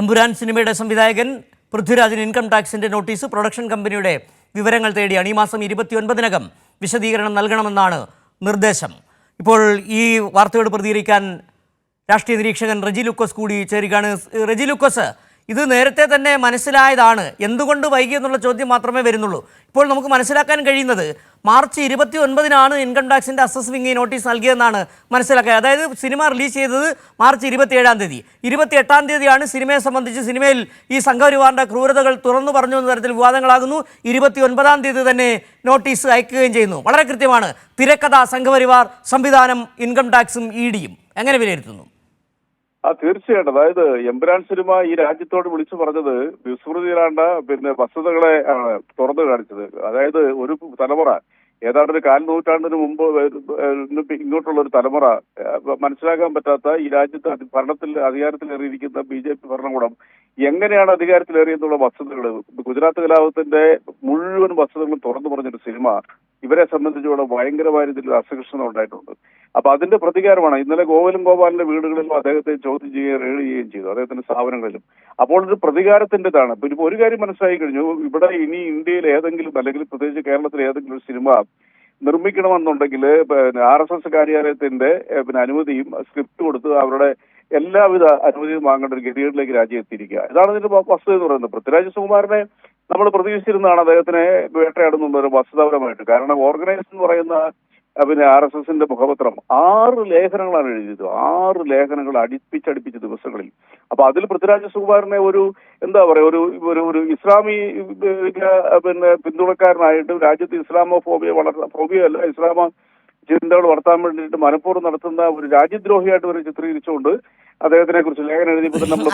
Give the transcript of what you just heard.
എമ്പുരാൻ സിനിമയുടെ സംവിധായകൻ പൃഥ്വിരാജിന് ഇൻകം ടാക്സിന്റെ നോട്ടീസ് പ്രൊഡക്ഷൻ കമ്പനിയുടെ വിവരങ്ങൾ തേടിയാണ് ഈ മാസം ഇരുപത്തിയൊൻപതിനകം വിശദീകരണം നൽകണമെന്നാണ് നിർദ്ദേശം. ഇപ്പോൾ ഈ വാർത്തയോട് പ്രതികരിക്കാൻ രാഷ്ട്രീയ നിരീക്ഷകൻ റജി ലുക്കോസ് കൂടി ചേരുകയാണ്. റജി ലുക്കോസ് ഇത് നേരത്തെ തന്നെ മനസ്സിലായതാണ്. എന്തുകൊണ്ട് വൈകി എന്നുള്ള ചോദ്യം മാത്രമേ വരുന്നുള്ളൂ. ഇപ്പോൾ നമുക്ക് മനസ്സിലാക്കാൻ കഴിയുന്നത് മാർച്ച് ഇരുപത്തി ഒൻപതിനാണ് ഇൻകം ടാക്സിന്റെ അസസ് വിങ് നോട്ടീസ് നൽകിയതെന്നാണ് മനസ്സിലാക്കുക അതായത് സിനിമ റിലീസ് ചെയ്തത് മാർച്ച് ഇരുപത്തിയേഴാം തീയതി. ഇരുപത്തി എട്ടാം തീയതിയാണ് സിനിമയെ സംബന്ധിച്ച് സിനിമയിൽ ഈ സംഘപരിവാറിന്റെ ക്രൂരതകൾ തുറന്നു പറഞ്ഞു എന്ന തരത്തിൽ വിവാദങ്ങളാകുന്നു. ഇരുപത്തി ഒൻപതാം തീയതി തന്നെ നോട്ടീസ് അയക്കുകയും ചെയ്യുന്നു. വളരെ കൃത്യമാണ്. തിരക്കഥ സംഘപരിവാർ സംവിധാനം ഇൻകം ടാക്സും ഇ ഡിയും. എങ്ങനെ വിലയിരുത്തുന്നു? ആ തീർച്ചയായിട്ടും. അതായത് എമ്പുരാൻ സിനിമ ഈ രാജ്യത്തോട് വിളിച്ചു പറഞ്ഞത് വിസ്മൃതിയിലാണ്ട പിന്നെ വസ്തുതകളെ തുറന്നു കാണിച്ചത്. അതായത് ഒരു തലമുറ ഏതാണ്ട് ഒരു കാൽ നൂറ്റാണ്ടിന് മുമ്പ് ഇങ്ങോട്ടുള്ള ഒരു തലമുറ മനസ്സിലാക്കാൻ പറ്റാത്ത ഈ രാജ്യത്ത് ഭരണത്തിൽ അധികാരത്തിലേറിയിരിക്കുന്ന ബി ജെ പി ഭരണകൂടം എങ്ങനെയാണ് അധികാരത്തിലേറിയെന്നുള്ള വസ്തുതകൾ ഗുജറാത്ത് കലാപത്തിന്റെ മുഴുവൻ വസ്തുതകളും തുറന്നു പറഞ്ഞൊരു സിനിമ ഇവരെ സംബന്ധിച്ചോളം ഭയങ്കരമായിട്ട് രീതിയിൽ അസഹിഷ്ണുത ഉണ്ടായിട്ടുണ്ട്. അപ്പൊ അതിന്റെ പ്രതികാരമാണ് ഇന്നലെ ഗോവലും ഗോപാലിന്റെ വീടുകളിലും അദ്ദേഹത്തെ ചോദ്യം ചെയ്യുകയും റെയ്ഡ് ചെയ്യുകയും ചെയ്തു. അദ്ദേഹത്തിന്റെ സ്ഥാപനങ്ങളിലും. അപ്പോൾ ഒരു പ്രതികാരത്തിന്റേതാണ് ഇപ്പൊ ഇനിയിപ്പോ ഒരു കാര്യം മനസ്സിലായി കഴിഞ്ഞു. ഇവിടെ ഇനി ഇന്ത്യയിൽ ഏതെങ്കിലും അല്ലെങ്കിൽ പ്രത്യേകിച്ച് കേരളത്തിൽ ഏതെങ്കിലും ഒരു സിനിമ നിർമ്മിക്കണമെന്നുണ്ടെങ്കിൽ ആർ എസ് എസ് കാര്യാലയത്തിന്റെ പിന്നെ അനുമതിയും സ്ക്രിപ്റ്റ് കൊടുത്ത് അവരുടെ എല്ലാവിധ അനുമതിയും വാങ്ങേണ്ട ഒരു ഗതികേടിലേക്ക് രാജ്യം എത്തിയിരിക്കുക ഇതാണ് ഇതിന്റെ വസ്തു എന്ന് പറയുന്നത്. പൃഥ്വിരാജ് സുകുമാരനെ നമ്മൾ പ്രതീക്ഷിച്ചിരുന്നതാണ് അദ്ദേഹത്തിനെ വേട്ടയാടുന്നുള്ള ഒരു വസ്തുതാപരമായിട്ട്. കാരണം ഓർഗനൈസ് എന്ന് പറയുന്ന പിന്നെ ആർ എസ് എസിന്റെ മുഖപത്രം ആറ് ലേഖനങ്ങളാണ് എഴുതിയത്. ആറ് ലേഖനങ്ങൾ അടുപ്പിച്ചടുപ്പിച്ച ദിവസങ്ങളിൽ. അപ്പൊ അതിൽ പൃഥ്വിരാജ് സുകുമാരനെ ഒരു എന്താ പറയാ ഒരു ഒരു ഒരു ഇസ്ലാമി പിന്നെ പിന്തുണക്കാരനായിട്ട് രാജ്യത്ത് ഇസ്ലാമോ ഫോബിയ വളർന്ന ഫോബിയ അല്ല ഇസ്ലാമ ചിന്തകൾ വളർത്താൻ വേണ്ടിയിട്ട് മനഃപൂർവം നടത്തുന്ന ഒരു രാജ്യദ്രോഹിയായിട്ട് വരെ ചിത്രീകരിച്ചുകൊണ്ട് അദ്ദേഹത്തിനെ കുറിച്ച് ലേഖനം എഴുതിയപ്പോൾ നമ്മൾ